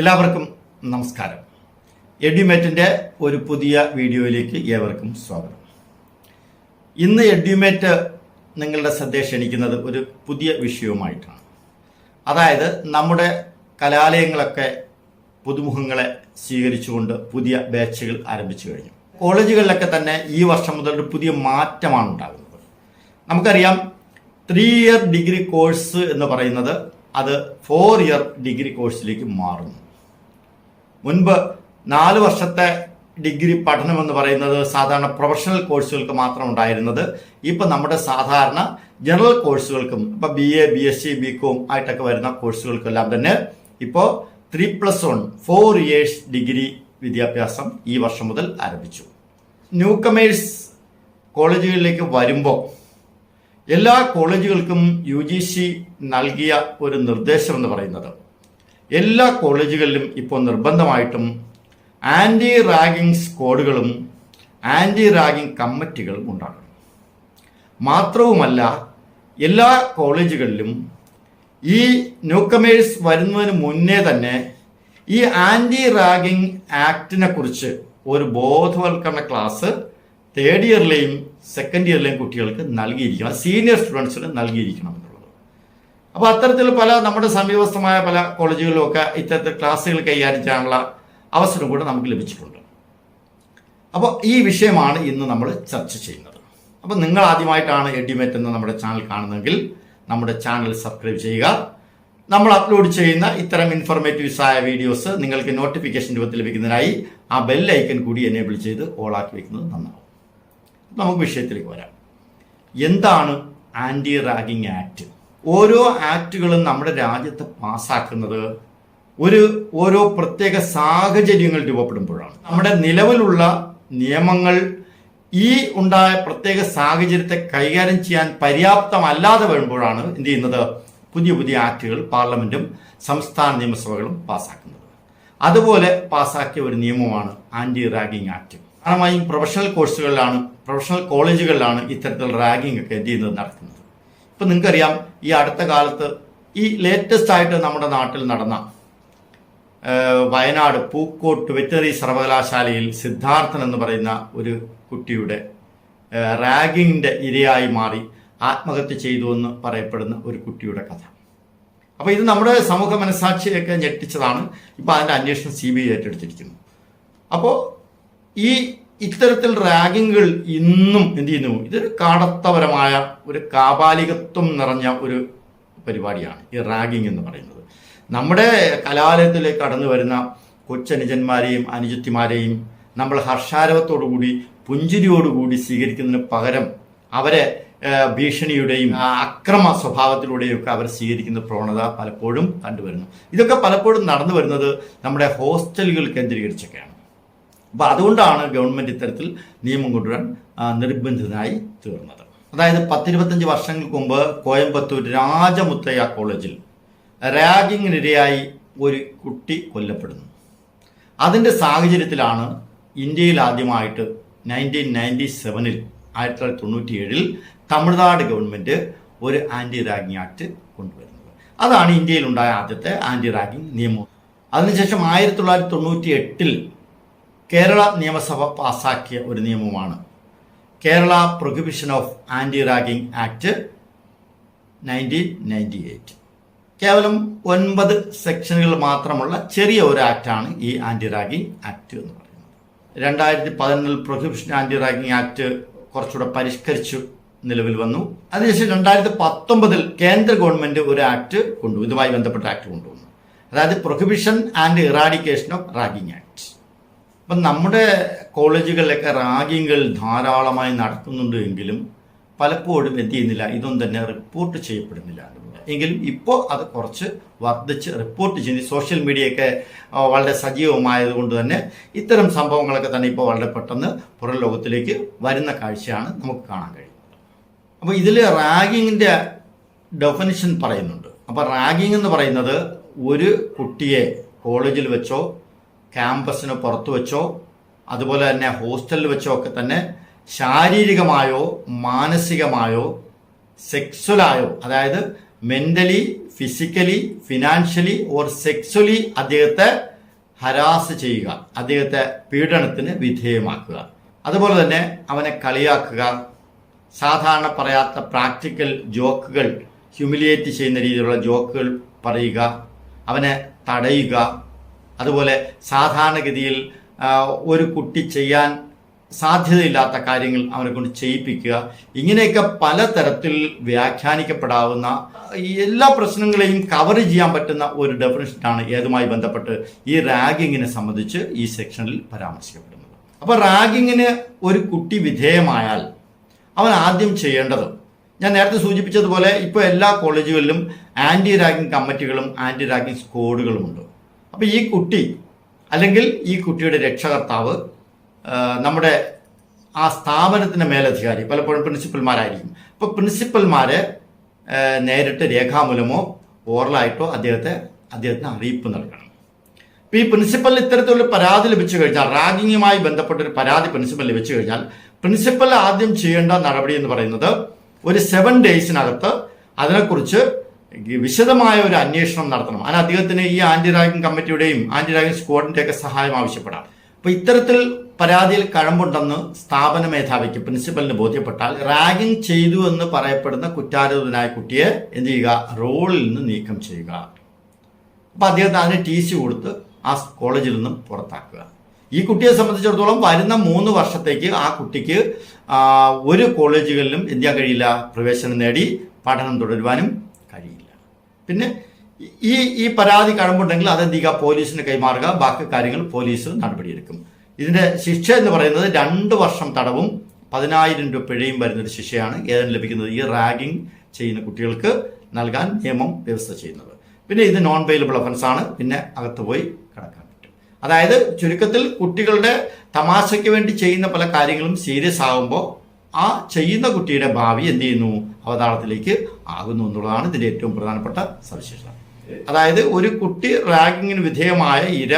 എല്ലാവർക്കും നമസ്കാരം. എഡ്യുമേറ്റിന്റെ ഒരു പുതിയ വീഡിയോയിലേക്ക് ഏവർക്കും സ്വാഗതം. ഇന്ന് എഡ്യൂമേറ്റ് നിങ്ങളുടെ ശ്രദ്ധ ക്ഷണിക്കുന്നത് ഒരു പുതിയ വിഷയവുമായിട്ടാണ്. അതായത് നമ്മുടെ കലാലയങ്ങളൊക്കെ പുതുമുഖങ്ങളെ സ്വീകരിച്ചുകൊണ്ട് പുതിയ ബാച്ചുകൾ ആരംഭിച്ചു കഴിഞ്ഞു. കോളേജുകളിലൊക്കെ തന്നെ ഈ വർഷം മുതൽ ഒരു പുതിയ മാറ്റമാണ് ഉണ്ടാകുന്നത്. നമുക്കറിയാം ത്രീ ഇയർ ഡിഗ്രി കോഴ്സ് എന്ന് പറയുന്നത് അത് ഫോർ ഇയർ ഡിഗ്രി കോഴ്സിലേക്ക് മാറുന്നു. മുൻപ് നാല് വർഷത്തെ ഡിഗ്രി പഠനം എന്ന് പറയുന്നത് സാധാരണ പ്രൊഫഷണൽ കോഴ്സുകൾക്ക് മാത്രം ഉണ്ടായിരുന്നത്. ഇപ്പം നമ്മുടെ സാധാരണ ജനറൽ കോഴ്സുകൾക്കും ഇപ്പം B A B S C B com ആയിട്ടൊക്കെ വരുന്ന കോഴ്സുകൾക്കെല്ലാം തന്നെ ഇപ്പോൾ three plus one four years degree വിദ്യാഭ്യാസം ഈ വർഷം മുതൽ ആരംഭിച്ചു. ന്യൂ കമേഴ്സ് കോളേജുകളിലേക്ക് വരുമ്പോൾ എല്ലാ കോളേജുകൾക്കും യു നൽകിയ ഒരു നിർദ്ദേശം എന്ന് പറയുന്നത് എല്ലാ കോളേജുകളിലും ഇപ്പോൾ നിർബന്ധമായിട്ടും ആന്റി റാഗിംഗ് സ്ക്വാഡുകളും ആന്റി റാഗിംഗ് കമ്മിറ്റികളും ഉണ്ടാകും മാത്രവുമല്ല എല്ലാ കോളേജുകളിലും ഈ ന്യൂക്കമേഴ്സ് വരുന്നതിന് മുന്നേ തന്നെ ഈ ആന്റി റാഗിംഗ് ആക്ടിനെ കുറിച്ച് ഒരു ബോധവൽക്കരണ ക്ലാസ് തേർഡ് ഇയറിലെയും സെക്കൻഡ് ഇയറിലെയും കുട്ടികൾക്ക് നൽകിയിരിക്കണം. സീനിയർ സ്റ്റുഡൻസിന് നൽകിയിരിക്കണം. അപ്പോൾ അത്തരത്തിൽ പല നമ്മുടെ സമീപസ്ഥമായ പല കോളേജുകളിലും ഒക്കെ ഇത്തരത്തിൽ ക്ലാസ്സുകൾ കൈകാര്യം ചെയ്യാനുള്ള അവസരം കൂടെ നമുക്ക് ലഭിച്ചിട്ടുണ്ട്. അപ്പോൾ ഈ വിഷയമാണ് ഇന്ന് നമ്മൾ ചർച്ച ചെയ്യുന്നത്. അപ്പോൾ നിങ്ങൾ ആദ്യമായിട്ടാണ് എഡിമേറ്റ് എന്ന നമ്മുടെ ചാനൽ കാണുന്നതെങ്കിൽ നമ്മുടെ ചാനൽ സബ്സ്ക്രൈബ് ചെയ്യുക. നമ്മൾ അപ്ലോഡ് ചെയ്യുന്ന ഇത്തരം ഇൻഫോർമേറ്റീവ്സ് ആയ വീഡിയോസ് നിങ്ങൾക്ക് നോട്ടിഫിക്കേഷൻ രൂപത്തിൽ ലഭിക്കുന്നതിനായി ആ ബെൽ ഐക്കൺ കൂടി എനേബിൾ ചെയ്ത് ഓൾ ആക്കി വെക്കുന്നത് നന്നാവും. നമുക്ക് വിഷയത്തിലേക്ക് വരാം. എന്താണ് ആന്റി റാഗിംഗ് ആക്ട് ഓരോ ആക്ടുകളും നമ്മുടെ രാജ്യത്ത് പാസ്സാക്കുന്നത് ഒരു ഓരോ പ്രത്യേക സാഹചര്യങ്ങൾ രൂപപ്പെടുമ്പോഴാണ്. നമ്മുടെ നിലവിലുള്ള നിയമങ്ങൾ ഈ ഉണ്ടായ പ്രത്യേക സാഹചര്യത്തെ കൈകാര്യം ചെയ്യാൻ പര്യാപ്തമല്ലാതെ വരുമ്പോഴാണ് എന്ത് ചെയ്യുന്നത്? പുതിയ പുതിയ ആക്ടുകൾ പാർലമെന്റും സംസ്ഥാന നിയമസഭകളും പാസ്സാക്കുന്നത്. അതുപോലെ പാസ്സാക്കിയ ഒരു നിയമമാണ് ആന്റി റാഗിംഗ് ആക്ട്. പ്രധാനമായും പ്രൊഫഷണൽ കോഴ്സുകളിലാണ് പ്രൊഫഷണൽ കോളേജുകളിലാണ് ഇത്തരത്തിൽ റാഗിംഗ് ഒക്കെ എന്ത് ചെയ്യുന്നത് നടക്കുന്നത്? ഇപ്പം നിങ്ങൾക്കറിയാം ഈ അടുത്ത കാലത്ത് ഈ ലേറ്റസ്റ്റ് ആയിട്ട് നമ്മുടെ നാട്ടിൽ നടന്ന വയനാട് പൂക്കോട്ട് വെറ്ററി സർവകലാശാലയിൽ സിദ്ധാർത്ഥൻ എന്ന് പറയുന്ന ഒരു കുട്ടിയുടെ റാഗിങ്ങിന്റെ ഇരയായി മാറി ആത്മഹത്യ ചെയ്തു എന്ന് പറയപ്പെടുന്ന ഒരു കുട്ടിയുടെ കഥ. അപ്പോൾ ഇത് നമ്മുടെ സമൂഹ മനസാക്ഷിയൊക്കെ ഞെട്ടിച്ചതാണ്. ഇപ്പോൾ അതിന്റെ അന്വേഷണം സി ബി ഐ ഏറ്റെടുത്തിരിക്കുന്നു. അപ്പോൾ ഈ ഇത്തരത്തിൽ റാഗിങ്ങുകൾ ഇന്നും എന്ത് ചെയ്യുന്നു? ഇതൊരു കാടത്തപരമായ ഒരു കാപാലികത്വം നിറഞ്ഞ ഒരു പരിപാടിയാണ് ഈ റാഗിങ് എന്ന് പറയുന്നത്. നമ്മുടെ കലാലയത്തിലേക്ക് കടന്നു വരുന്ന കൊച്ചനുജന്മാരെയും അനുജത്തിമാരെയും നമ്മൾ ഹർഷാരവത്തോടുകൂടി പുഞ്ചിരിയോടുകൂടി സ്വീകരിക്കുന്നതിന് പകരം അവരെ ഭീഷണിയുടെയും അക്രമ സ്വഭാവത്തിലൂടെയും ഒക്കെ അവർ സ്വീകരിക്കുന്ന പ്രവണത പലപ്പോഴും കണ്ടുവരുന്നു. ഇതൊക്കെ പലപ്പോഴും നടന്നു വരുന്നത് നമ്മുടെ ഹോസ്റ്റലുകൾ കേന്ദ്രീകരിച്ചൊക്കെയാണ്. അപ്പോൾ അതുകൊണ്ടാണ് ഗവൺമെന്റ് ഇത്തരത്തിൽ നിയമം കൊണ്ടുവരാൻ നിർബന്ധിതനായി തീർന്നത്. അതായത് പത്തിരുപത്തഞ്ച് വർഷങ്ങൾക്ക് മുമ്പ് കോയമ്പത്തൂർ രാജമുത്തയ്യ കോളേജിൽ റാഗിങ്ങിനിരയായി ഒരു കുട്ടി കൊല്ലപ്പെടുന്നു. അതിന്റെ സാഹചര്യത്തിലാണ് ഇന്ത്യയിൽ ആദ്യമായിട്ട് നയന്റീൻ നയന്റി സെവനിൽ ആയിരത്തി തൊള്ളായിരത്തി തൊണ്ണൂറ്റി ഏഴിൽ തമിഴ്നാട് ഗവൺമെന്റ് ഒരു ആന്റി റാഗിങ് ആക്ട് കൊണ്ടുവരുന്നത്. അതാണ് ഇന്ത്യയിലുണ്ടായ ആദ്യത്തെ ആന്റി റാഗിങ് നിയമം. അതിനുശേഷം ആയിരത്തി തൊള്ളായിരത്തി തൊണ്ണൂറ്റി എട്ടിൽ കേരള നിയമസഭ പാസാക്കിയ ഒരു നിയമമാണ്. Kerala prohibition of anti ragging act nineteen ninety eight കേവലം ഒൻപത് സെക്ഷനുകൾ മാത്രമുള്ള ചെറിയ ഒരു ആക്റ്റാണ് ഈ ആന്റി റാഗിംഗ് ആക്ട് എന്ന് പറയുന്നത്. രണ്ടായിരത്തി പതിനൊന്നിൽ പ്രൊഹിബിഷൻ ആന്റി റാഗിംഗ് ആക്ട് കുറച്ചുകൂടെ പരിഷ്കരിച്ചു നിലവിൽ വന്നു. അതിനുശേഷം രണ്ടായിരത്തി പത്തൊമ്പതിൽ കേന്ദ്ര ഗവൺമെന്റ് ഒരു ആക്ട് കൊണ്ടുവന്നു. ഇതുമായി ബന്ധപ്പെട്ട ആക്ട് കൊണ്ടുവന്നു. അതായത് prohibition and eradication of ragging act അപ്പം നമ്മുടെ കോളേജുകളിലൊക്കെ റാഗിങ്ങുകൾ ധാരാളമായി നടത്തുന്നുണ്ട് എങ്കിലും പലപ്പോഴും എന്ത് ചെയ്യുന്നില്ല ഇതൊന്നും തന്നെ റിപ്പോർട്ട് ചെയ്യപ്പെടുന്നില്ല എങ്കിലും ഇപ്പോൾ അത് കുറച്ച് വർദ്ധിച്ച് റിപ്പോർട്ട് ചെയ്യുന്നു. സോഷ്യൽ മീഡിയയൊക്കെ വളരെ സജീവമായതുകൊണ്ട് തന്നെ ഇത്തരം സംഭവങ്ങളൊക്കെ തന്നെ ഇപ്പോൾ വളരെ പെട്ടെന്ന് പുറം ലോകത്തിലേക്ക് വരുന്ന കാഴ്ചയാണ് നമുക്ക് കാണാൻ കഴിയുന്നത്. അപ്പോൾ ഇതിൽ റാഗിങ്ങിന്റെ ഡെഫിനിഷൻ പറയുന്നുണ്ട്. അപ്പോൾ റാഗിങ് എന്ന് പറയുന്നത് ഒരു കുട്ടിയെ കോളേജിൽ വെച്ചോ ക്യാമ്പസിന് പുറത്ത് വെച്ചോ അതുപോലെ തന്നെ ഹോസ്റ്റലിൽ വെച്ചോ ഒക്കെ തന്നെ ശാരീരികമായോ മാനസികമായോ സെക്സ്വലായോ അതായത് mentally physically financially or sexually അദ്ദേഹത്തെ ഹരാസ് ചെയ്യുക അദ്ദേഹത്തെ പീഡനത്തിന് വിധേയമാക്കുക. അതുപോലെ തന്നെ അവനെ കളിയാക്കുക സാധാരണ പറയാത്ത പ്രാക്ടിക്കൽ ജോക്കുകൾ ഹ്യൂമിലിയേറ്റ് ചെയ്യുന്ന രീതിയിലുള്ള ജോക്കുകൾ പറയുക അവനെ തടയുക അതുപോലെ സാധാരണഗതിയിൽ ഒരു കുട്ടി ചെയ്യാൻ സാധ്യതയില്ലാത്ത കാര്യങ്ങൾ അവരെ കൊണ്ട് ചെയ്യിപ്പിക്കുക. ഇങ്ങനെയൊക്കെ പലതരത്തിൽ വ്യാഖ്യാനിക്കപ്പെടാവുന്ന എല്ലാ പ്രശ്നങ്ങളെയും കവർ ചെയ്യാൻ പറ്റുന്ന ഒരു ഡെഫിനേഷനാണ് ഏതുമായി ബന്ധപ്പെട്ട് ഈ റാഗിങ്ങിനെ സംബന്ധിച്ച് ഈ സെക്ഷനിൽ പരാമർശിക്കപ്പെടുന്നത്. അപ്പോൾ റാഗിങ്ങിന് ഒരു കുട്ടി വിധേയമായാൽ അവൻ ആദ്യം ചെയ്യേണ്ടത് ഞാൻ നേരത്തെ സൂചിപ്പിച്ചതുപോലെ ഇപ്പോൾ എല്ലാ കോളേജുകളിലും ആന്റി റാഗിങ് കമ്മിറ്റികളും ആന്റി റാഗിംഗ് സ്ക്വാഡുകളുമുണ്ട് അപ്പോൾ ഈ കുട്ടി അല്ലെങ്കിൽ ഈ കുട്ടിയുടെ രക്ഷകർത്താവ് നമ്മുടെ ആ സ്ഥാപനത്തിന്റെ മേലധികാരി പലപ്പോഴും പ്രിൻസിപ്പൽമാരായിരിക്കും. അപ്പോൾ പ്രിൻസിപ്പൽമാരെ നേരിട്ട് രേഖാമൂലമോ ഓറലായിട്ടോ അദ്ദേഹത്തെ അദ്ദേഹത്തിന് അറിയിപ്പ് നൽകണം. ഇപ്പൊ ഈ പ്രിൻസിപ്പലിന് ഇത്തരത്തിലുള്ള പരാതി ലഭിച്ചു കഴിഞ്ഞാൽ റാഗിങ്ങുമായി ബന്ധപ്പെട്ട ഒരു പരാതി പ്രിൻസിപ്പൽ ലഭിച്ചു കഴിഞ്ഞാൽ പ്രിൻസിപ്പൽ ആദ്യം ചെയ്യേണ്ട നടപടി എന്ന് പറയുന്നത് ഒരു സെവൻ ഡേയ്സിനകത്ത് അതിനെക്കുറിച്ച് വിശദമായ ഒരു അന്വേഷണം നടത്തണം. അതിന് അദ്ദേഹത്തിന് ഈ ആന്റി റാഗിംഗ് കമ്മിറ്റിയുടെയും ആന്റി റാഗിംഗ് സ്ക്വാഡിന്റെ ഒക്കെ സഹായം ആവശ്യപ്പെടാം. അപ്പോൾ ഇത്തരത്തിൽ പരാതിയിൽ കഴമ്പുണ്ടെന്ന് സ്ഥാപന മേധാവിക്ക് പ്രിൻസിപ്പലിന് ബോധ്യപ്പെട്ടാൽ റാഗിംഗ് ചെയ്തു എന്ന് പറയപ്പെടുന്ന കുറ്റാരോപിതനായ കുട്ടിയെ എന്ത് ചെയ്യുക? റോളിൽ നിന്ന് നീക്കം ചെയ്യുക. അപ്പൊ അദ്ദേഹത്തിന് അതിന് ടി സി കൊടുത്ത് ആ കോളേജിൽ നിന്നും പുറത്താക്കുക. ഈ കുട്ടിയെ സംബന്ധിച്ചിടത്തോളം വരുന്ന മൂന്ന് വർഷത്തേക്ക് ആ കുട്ടിക്ക് ഒരു കോളേജുകളിലും എന്ത് ചെയ്യാൻ കഴിയില്ല. പ്രവേശനം നേടി പഠനം തുടരുവാനും പിന്നെ ഈ ഈ പരാതി കഴമ്പുണ്ടെങ്കിൽ അതെന്ത് ചെയ്യുക പോലീസിന് കൈമാറുക. ബാക്കി കാര്യങ്ങൾ പോലീസ് നടപടിയെടുക്കും. ഇതിന്റെ ശിക്ഷ എന്ന് പറയുന്നത് രണ്ട് വർഷം തടവും പതിനായിരം രൂപ പിഴയും വരുന്നൊരു ശിക്ഷയാണ് ഏതാണ് ലഭിക്കുന്നത്? ഈ റാഗിംഗ് ചെയ്യുന്ന കുട്ടികൾക്ക് നൽകാൻ നിയമം വ്യവസ്ഥ ചെയ്യുന്നത്. പിന്നെ ഇത് നോൺ വെയിലബിൾ ഒഫൻസ് ആണ്. പിന്നെ അകത്ത് പോയി കിടക്കാൻ പറ്റും. അതായത് ചുരുക്കത്തിൽ കുട്ടികളുടെ തമാശയ്ക്ക് വേണ്ടി ചെയ്യുന്ന പല കാര്യങ്ങളും സീരിയസ് ആകുമ്പോൾ ആ ചെയ്യുന്ന കുട്ടിയുടെ ഭാവി എന്ത് ചെയ്യുന്നു? അവതാളത്തിലേക്ക് ആകുന്നു എന്നുള്ളതാണ് ഇതിന്റെ ഏറ്റവും പ്രധാനപ്പെട്ട സവിശേഷത. അതായത് ഒരു കുട്ടി റാഗിങ്ങിന് വിധേയമായ ഇര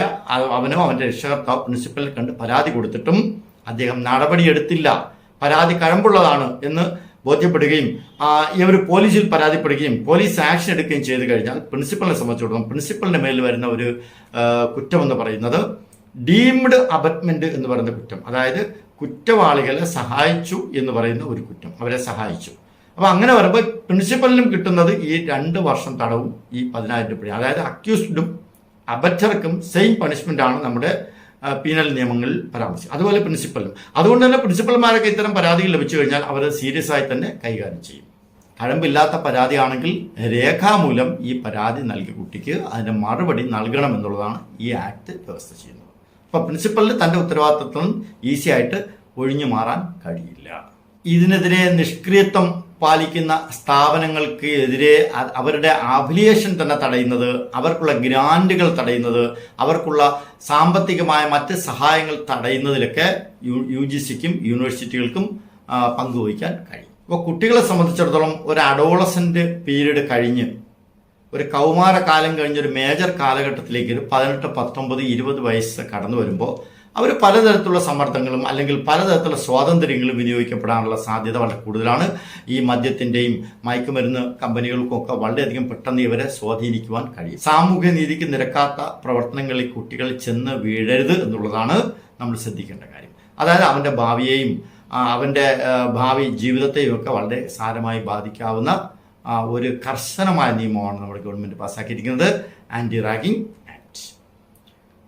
അവനോ അവന്റെ രക്ഷകർത്താവ് പ്രിൻസിപ്പലിൽ കണ്ട് പരാതി കൊടുത്തിട്ടും അദ്ദേഹം നടപടിയെടുത്തില്ല. പരാതി കഴമ്പുള്ളതാണ് എന്ന് ബോധ്യപ്പെടുകയും ഇവർ പോലീസിൽ പരാതിപ്പെടുകയും പോലീസ് ആക്ഷൻ എടുക്കുകയും ചെയ്തു കഴിഞ്ഞാൽ പ്രിൻസിപ്പലിനെ സംബന്ധിച്ചിടത്തോളം പ്രിൻസിപ്പലിന്റെ മേൽ വരുന്ന ഒരു കുറ്റമെന്ന് പറയുന്നത് ഡീംഡ് അബറ്റ്മെന്റ് എന്ന് പറയുന്ന കുറ്റം. അതായത് കുറ്റവാളികളെ സഹായിച്ചു എന്ന് പറയുന്ന ഒരു കുറ്റം. അവരെ സഹായിച്ചു. അപ്പൊ അങ്ങനെ വരുമ്പോൾ പ്രിൻസിപ്പലിനും കിട്ടുന്നത് ഈ രണ്ട് വർഷം തടവും ഈ പതിനായിരം രൂപയും അതായത് അക്യൂസ്ഡും അബറ്റർക്കും സെയിം പണിഷ്മെന്റ് ആണ് നമ്മുടെ പീനൽ നിയമങ്ങളിൽ പരാമർശിക്കും അതുപോലെ പ്രിൻസിപ്പലും അതുകൊണ്ട് തന്നെ പ്രിൻസിപ്പൽമാരൊക്കെ ഇത്തരം പരാതികൾ ലഭിച്ചു കഴിഞ്ഞാൽ അവർ സീരിയസ് ആയി തന്നെ കൈകാര്യം ചെയ്യും. കഴമ്പില്ലാത്ത പരാതിയാണെങ്കിൽ രേഖാമൂലം ഈ പരാതി നൽകിയ കുട്ടിക്ക് അതിന്റെ മറുപടി നൽകണം എന്നുള്ളതാണ് ഈ ആക്ട് വ്യവസ്ഥ ചെയ്യുന്നത്. അപ്പൊ പ്രിൻസിപ്പലിന് തന്റെ ഉത്തരവാദിത്വം ഈസി ആയിട്ട് ഒഴിഞ്ഞു മാറാൻ കഴിയില്ല. ഇതിനെതിരെ നിഷ്ക്രിയത്വം പാലിക്കുന്ന സ്ഥാപനങ്ങൾക്ക് എതിരെ അവരുടെ അഫിലിയേഷൻ തന്നെ തടയുന്നത് അവർക്കുള്ള ഗ്രാൻഡുകൾ തടയുന്നത് അവർക്കുള്ള സാമ്പത്തികമായ മറ്റ് സഹായങ്ങൾ തടയുന്നതിലൊക്കെ യു യു ജി സിക്കും യൂണിവേഴ്സിറ്റികൾക്കും പങ്കുവഹിക്കാൻ കഴിയും. അപ്പോൾ കുട്ടികളെ സംബന്ധിച്ചിടത്തോളം ഒരു അഡോളസന്റ് പീരീഡ് കഴിഞ്ഞ് ഒരു കൗമാര കാലം കഴിഞ്ഞ് ഒരു മേജർ കാലഘട്ടത്തിലേക്ക് ഒരു പതിനെട്ട് പത്തൊമ്പത് ഇരുപത് വയസ്സ് കടന്നു വരുമ്പോൾ അവർ പലതരത്തിലുള്ള സമ്മർദ്ദങ്ങളും അല്ലെങ്കിൽ പലതരത്തിലുള്ള സ്വാതന്ത്ര്യങ്ങളും വിനിയോഗിക്കപ്പെടാനുള്ള സാധ്യത വളരെ കൂടുതലാണ്. ഈ മദ്യത്തിന്റെയും മയക്കുമരുന്ന് കമ്പനികൾക്കൊക്കെ വളരെയധികം പെട്ടെന്ന് ഇവരെ സ്വാധീനിക്കുവാൻ കഴിയും. സാമൂഹ്യ നീതിക്ക് നിരക്കാത്ത പ്രവർത്തനങ്ങളിൽ കുട്ടികൾ ചെന്ന് വീഴരുത് എന്നുള്ളതാണ് നമ്മൾ ശ്രദ്ധിക്കേണ്ട കാര്യം. അതായത് അവന്റെ ഭാവിയെയും അവന്റെ ഭാവി ജീവിതത്തെയും ഒക്കെ വളരെ സാരമായി ബാധിക്കാവുന്ന ഒരു കർശനമായ നിയമമാണ് നമ്മുടെ ഗവൺമെന്റ് പാസ്സാക്കിയിരിക്കുന്നത് ആന്റി റാഗിംഗ് ആക്ട്.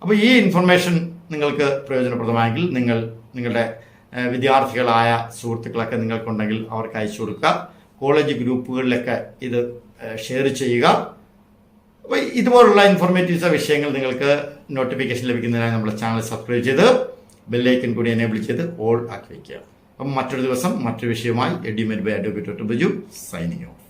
അപ്പോൾ ഈ ഇൻഫർമേഷൻ നിങ്ങൾക്ക് പ്രയോജനപ്രദമായെങ്കിൽ നിങ്ങൾ നിങ്ങളുടെ വിദ്യാർത്ഥികളായ സുഹൃത്തുക്കളൊക്കെ നിങ്ങൾക്കുണ്ടെങ്കിൽ അവർക്ക് അയച്ചു കൊടുക്കുക. കോളേജ് ഗ്രൂപ്പുകളിലൊക്കെ ഇത് ഷെയർ ചെയ്യുക. അപ്പോൾ ഇതുപോലുള്ള ഇൻഫോർമേറ്റീവ്സ് വിഷയങ്ങൾ നിങ്ങൾക്ക് നോട്ടിഫിക്കേഷൻ ലഭിക്കുന്നതിനായി നമ്മുടെ ചാനൽ സബ്സ്ക്രൈബ് ചെയ്ത് ബെല്ലൈക്കൻ കൂടി എനേബിൾ ചെയ്ത് ഓൾ ആക്കി വയ്ക്കുക. അപ്പം മറ്റൊരു ദിവസം മറ്റൊരു വിഷയമായി എഡിമെന്റ് by advocate Biju signing off